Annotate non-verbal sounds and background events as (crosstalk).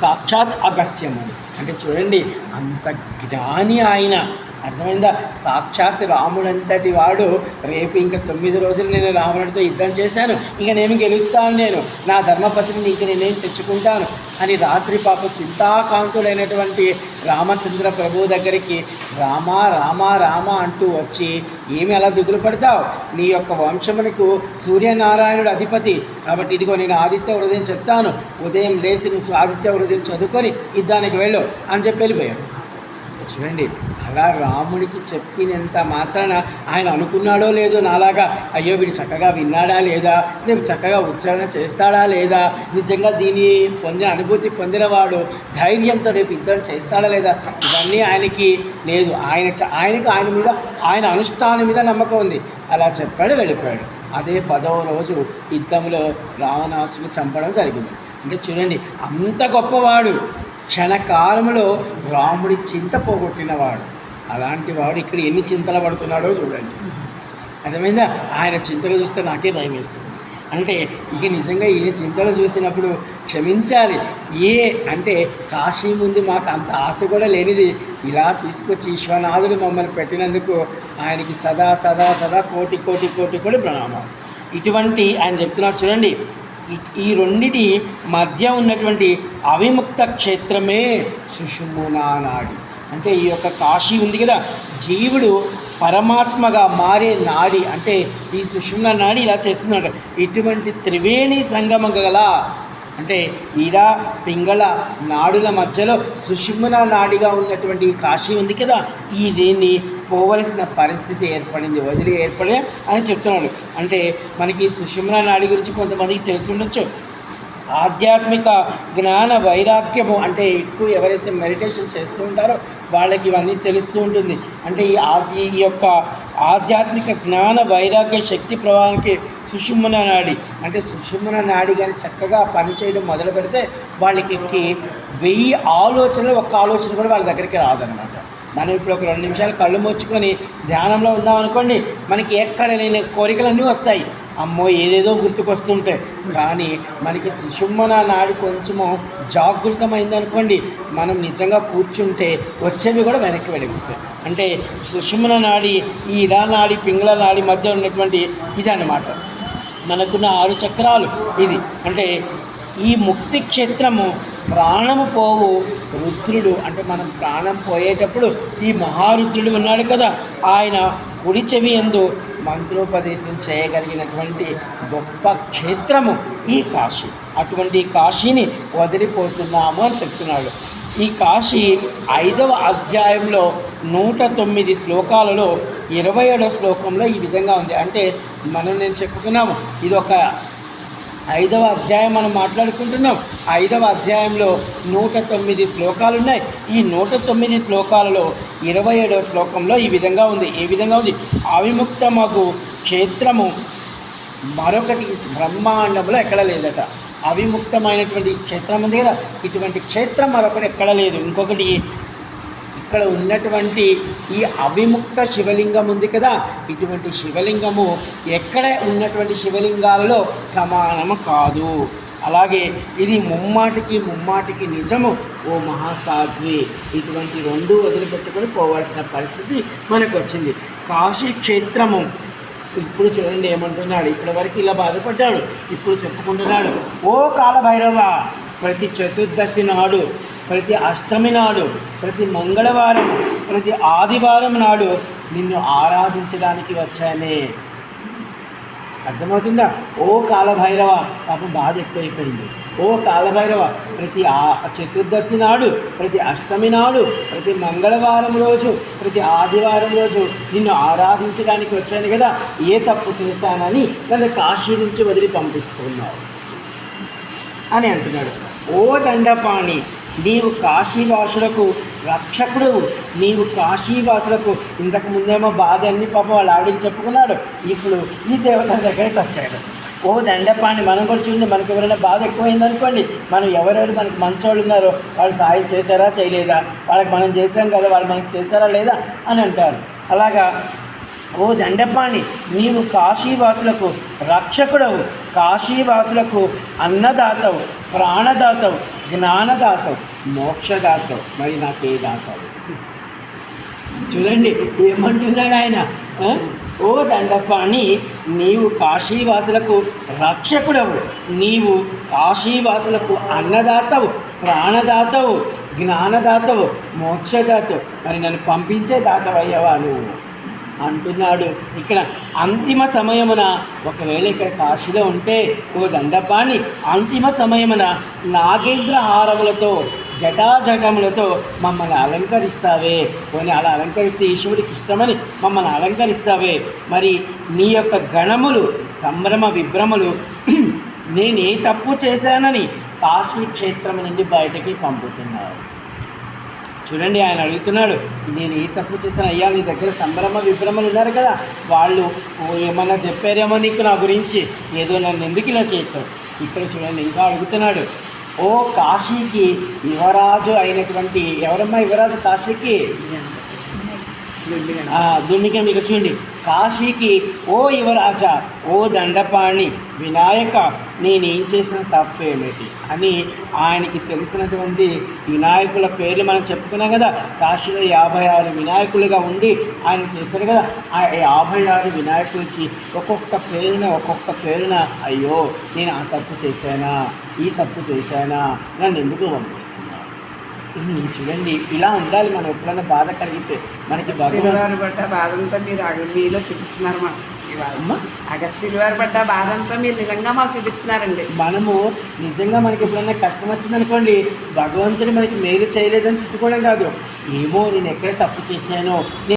సాక్షాత్ అగస్త్యముడు. అంటే చూడండి అంత జ్ఞాని ఆయన. అర్థమైందా? సాక్షాత్ రాముడంతటి వాడు రేపు ఇంకా తొమ్మిది రోజులు నేను రావణుడితో యుద్ధం చేశాను. ఇంకా నేను గెలుస్తాను నేను. నా ధర్మపత్రిని ఇంక నేనేం తెచ్చుకుంటాను. అని రాత్రి పాప చింతాకాంతుడైనటువంటి రామచంద్ర ప్రభు దగ్గరికి రామ రామ రామ అంటూ వచ్చి ఏమి అలా దిగులు పడతావు? నీ యొక్క వంశమునకు సూర్యనారాయణుడు అధిపతి. కాబట్టి ఇదిగో నేను ఆదిత్య హృదయం చెప్తాను. ఉదయం లేచి నువ్వు ఆదిత్య హృదయం చదువుకొని యుద్ధానికి వెళ్ళు అని చెప్పి వెళ్ళిపోయాడు. చూడండి అలా రాముడికి చెప్పినంత మాత్రాన ఆయన అనుకున్నాడో లేదో నాలాగా అయ్యో వీడు చక్కగా విన్నాడా లేదా? రేపు చక్కగా ఉచ్చారణ చేస్తాడా లేదా? నిజంగా దీన్ని పొందిన అనుభూతి పొందినవాడు ధైర్యంతో రేపు యుద్ధం చేస్తాడా లేదా? ఇవన్నీ ఆయనకి లేదు. ఆయన ఆయనకి ఆయన మీద ఆయన అనుష్ఠానం మీద నమ్మకం ఉంది. అలా చెప్పాడు వెళ్ళిపోయాడు. అదే పదవ రోజు యుద్ధంలో రావణాసుని చంపడం జరిగింది. అంటే చూడండి అంత గొప్పవాడు. క్షణకాలంలో రాముడి చింత పోగొట్టినవాడు. అలాంటి వాడు ఇక్కడ ఎన్ని చింతలు పడుతున్నాడో చూడండి. అర్థమైందా? ఆయన చింతలు చూస్తే నాకే భయం వేస్తుంది. అంటే ఇక నిజంగా ఈయన చింతలు చూసినప్పుడు క్షమించాలి. ఏ అంటే కాశీ ముందు మాకు అంత ఆశ కూడా లేనిది. ఇలా తీసుకొచ్చి విశ్వనాథుడు మమ్మల్ని పెట్టినందుకు ఆయనకి సదా సదా సదా కోటి కోటి కోటి కోటి ప్రణామం ఇటువంటి ఆయన చెప్తున్నారు చూడండి. ఈ- రెండిటి మధ్య ఉన్నటువంటి అవిముక్త క్షేత్రమే సుషుమునా నాడి అంటే ఈ యొక్క కాశీ ఉంది కదా జీవుడు పరమాత్మగా మారే నాడి అంటే ఈ సుషుమ్న నాడి ఇలా చేస్తున్నాడు. ఇటువంటి త్రివేణి సంగమం గల అంటే ఈడ పింగళ నాడుల మధ్యలో సుషుమ్న నాడిగా ఉన్నటువంటి ఈ కాశీ ఉంది కదా ఈ దీన్ని పోవలసిన పరిస్థితి ఏర్పడింది వదిలి ఏర్పడే అని చెప్తున్నాడు. అంటే మనకి సుషుమ్న నాడి గురించి కొంతమందికి తెలిసి ఉండొచ్చు. ఆధ్యాత్మిక జ్ఞాన వైరాగ్యము అంటే ఎక్కువ ఎవరైతే మెడిటేషన్ చేస్తూ ఉంటారో వాళ్ళకి ఇవన్నీ తెలుస్తూ ఉంటుంది. అంటే ఈ ఈ యొక్క ఆధ్యాత్మిక జ్ఞాన వైరాగ్య శక్తి ప్రవాహానికి సుషుమ్న నాడి అంటే సుషుమ్న నాడి కానీ చక్కగా పనిచేయడం మొదలు పెడితే వాళ్ళకి ఎక్కి వెయ్యి ఆలోచనలు ఒక్క ఆలోచన కూడా వాళ్ళ దగ్గరికి రాదనమాట మనం ఇప్పుడు ఒక రెండు నిమిషాలు కళ్ళు మూసుకొని ధ్యానంలో ఉందాం అనుకోండి మనకి ఎక్కడ లేని కోరికలన్నీ వస్తాయి. అమ్మో ఏదేదో గుర్తుకొస్తుంటాయి కానీ మనకి సుషుమ్మన నాడి కొంచెము జాగృతమైంది అనుకోండి మనం నిజంగా కూర్చుంటే వచ్చేవి కూడా వెనక్కి వెళ్ళిపోతాయి. అంటే సుషుమ్మన నాడి ఈ ఇడా నాడి పింగళ నాడి మధ్య ఉన్నటువంటి ఇది అన్నమాట మనకున్న ఆరు చక్రాలు ఇది. అంటే ఈ ముక్తి క్షేత్రము ప్రాణము పోవు రుద్రుడు. అంటే మనం ప్రాణం పోయేటప్పుడు ఈ మహారుద్రుడు ఉన్నాడు కదా. ఆయన కుడి చెవి ఎందు మంత్రోపదేశం చేయగలిగినటువంటి గొప్ప క్షేత్రము ఈ కాశీ. అటువంటి కాశీని వదిలిపోతున్నాము అని చెప్తున్నాడు. ఈ కాశీ ఐదవ అధ్యాయంలో నూట తొమ్మిది శ్లోకాలలో ఇరవై ఏడో శ్లోకంలో ఈ విధంగా ఉంది. అంటే మనం నేను చెప్పుకున్నాము ఇది ఒక ఐదవ అధ్యాయం మనం మాట్లాడుకుంటున్నాం. ఐదవ అధ్యాయంలో నూట తొమ్మిది శ్లోకాలు ఉన్నాయి ఈ నూట తొమ్మిది శ్లోకాలలో ఇరవై ఏడవ శ్లోకంలో ఈ విధంగా ఉంది. ఏ విధంగా ఉంది? అవిముక్తమగు క్షేత్రము మరొకటి బ్రహ్మాండంలో ఎక్కడ లేదట. అవిముక్తమైనటువంటి క్షేత్రం ఉంది కదా. ఇటువంటి క్షేత్రం మరొకటి ఎక్కడ లేదు. ఇంకొకటి ఇక్కడ ఉన్నటువంటి ఈ అవిముక్త శివలింగం ఉంది కదా ఇటువంటి శివలింగము ఎక్కడ ఉన్నటువంటి శివలింగాలలో సమానము కాదు. అలాగే ఇది ముమ్మాటికి ముమ్మాటికి నిజము. ఓ మహాసాధ్వి ఇటువంటి రెండు వదిలిపెట్టుకొని పోవాల్సిన పరిస్థితి మనకు వచ్చింది కాశీ క్షేత్రము ఇప్పుడు చూడండి ఏమంటున్నాడు ఇప్పటి వరకు ఇలా బాధపడ్డాడు ఇప్పుడు చెప్పుకుంటున్నాడు ఓ కాలభైరవ ప్రతి చతుర్దశి నాడు ప్రతి అష్టమి నాడు ప్రతి మంగళవారం ప్రతి ఆదివారం నాడు నిన్ను ఆరాధించడానికి వచ్చానే. అర్థమవుతుందా? ఓ కాలభైరవ పాపం బాధ ఎక్కువైపోయింది. ఓ కాలభైరవ ప్రతి ఆ చతుర్దశి నాడు ప్రతి అష్టమి నాడు ప్రతి మంగళవారం రోజు ప్రతి ఆదివారం రోజు నిన్ను ఆరాధించడానికి వచ్చాను కదా ఏ తప్పు చేస్తానని నన్ను కాశీ నుంచి వదిలి పంపిస్తున్నావు. అని అంటున్నాడు. ఓ దండపాణి నీవు కాశీవాసులకు రక్షకుడు నీవు కాశీవాసులకు ఇంతకు ముందేమో బాధ అన్ని పాపం వాళ్ళు ఆవిడని చెప్పుకున్నాడు. ఇప్పుడు ఈ దేవత దగ్గరికి వచ్చాడు. ఓ దండపాణి మనం కూడా చూడండి మనకు ఎవరైనా బాధ ఎక్కువైంది అనుకోండి మనం ఎవరెవరు మనకి మంచోళ్ళు ఉన్నారో వాళ్ళు సాయం చేశారా చేయలేదా? వాళ్ళకి మనం చేశాం కదా వాళ్ళు మనకి చేశారా లేదా? అని అంటారు. అలాగా ఓ దండపాణి నీవు కాశీవాసులకు రక్షకుడవు. కాశీవాసులకు అన్నదాతవు. ప్రాణదాతవు జ్ఞానదాతవు మోక్షదాతవు మరి నాకే దాతవు చూడండి ఏమంటున్నాడు ఆయన? ఓ దండపాణి నీవు కాశీవాసులకు రక్షకుడవు. నీవు కాశీవాసులకు అన్నదాతవు ప్రాణదాతవు జ్ఞానదాతవు మోక్షదాతవు. మరి నన్ను పంపించే దాతవయ్యవా నువ్వు? అంటున్నాడు. ఇక్కడ అంతిమ సమయమున ఒకవేళ ఇక్కడ కాశీలో ఉంటే ఓ దండపాణి అంతిమ సమయమున నాగేంద్ర హారములతో జటాజటములతో మమ్మల్ని అలంకరిస్తావే. పోనీ అలా అలంకరిస్తే ఈశ్వరుడికి ఇష్టమని మమ్మల్ని అలంకరిస్తావే. మరి నీ యొక్క గణములు సంభ్రమ విభ్రమలు (clears throat) నేనే తప్పు చేశానని కాశీ క్షేత్రం నుండి బయటకి పంపుతున్నారు. చూడండి ఆయన అడుగుతున్నాడు నేను ఏ తప్పు చేశాను అయ్యా నీ దగ్గర సంభ్రమ విభ్రమలు ఉన్నారు కదా వాళ్ళు ఏమన్నా చెప్పారేమో నీకు నా గురించి? ఏదో నన్ను ఎందుకు ఇలా చేశావు? ఇక్కడ చూడండి ఇంకా అడుగుతున్నాడు ఓ కాశీకి యువరాజు అయినటువంటి ఎవరమ్మా యువరాజు కాశీకి? దున్నిక మీకు చూడండి కాశీకి ఓ యువరాజా ఓ దండపాణి వినాయక నేనేం చేసిన తప్పేమిటి? అని ఆయనకి తెలిసినటువంటి వినాయకుల పేర్లు మనం చెప్పుకున్నాం కదా కాశీలో యాభై ఆరు వినాయకులుగా ఉండి ఆయన చెప్పారు కదా ఆ యాభై ఆరు వినాయకులకి ఒక్కొక్క పేరున ఒక్కొక్క పేరున అయ్యో నేను ఆ తప్పు చేశానా? ఈ తప్పు చేశానా? నన్ను ఎందుకు పంపిస్తున్నా చూడండి ఇలా ఉండాలి మనం ఎప్పుడైనా బాధ కలిగితే మనకి భగవాన్ పడ్డ బాధంతా మీరు అగ- మీలో చూపిస్తున్నారు మాకు. అగస్త్యుల వారు పడ్డ బాధంతా మీరు నిజంగా మాకు చూపిస్తున్నారండి. మనము నిజంగా మనకి ఎప్పుడైనా కష్టం వచ్చిందనుకోండి భగవంతుడు మనకి మేలు చేయలేదని తిట్టుకోవడం కాదు. ఏమో నేను ఎక్కడ తప్పు చేశానో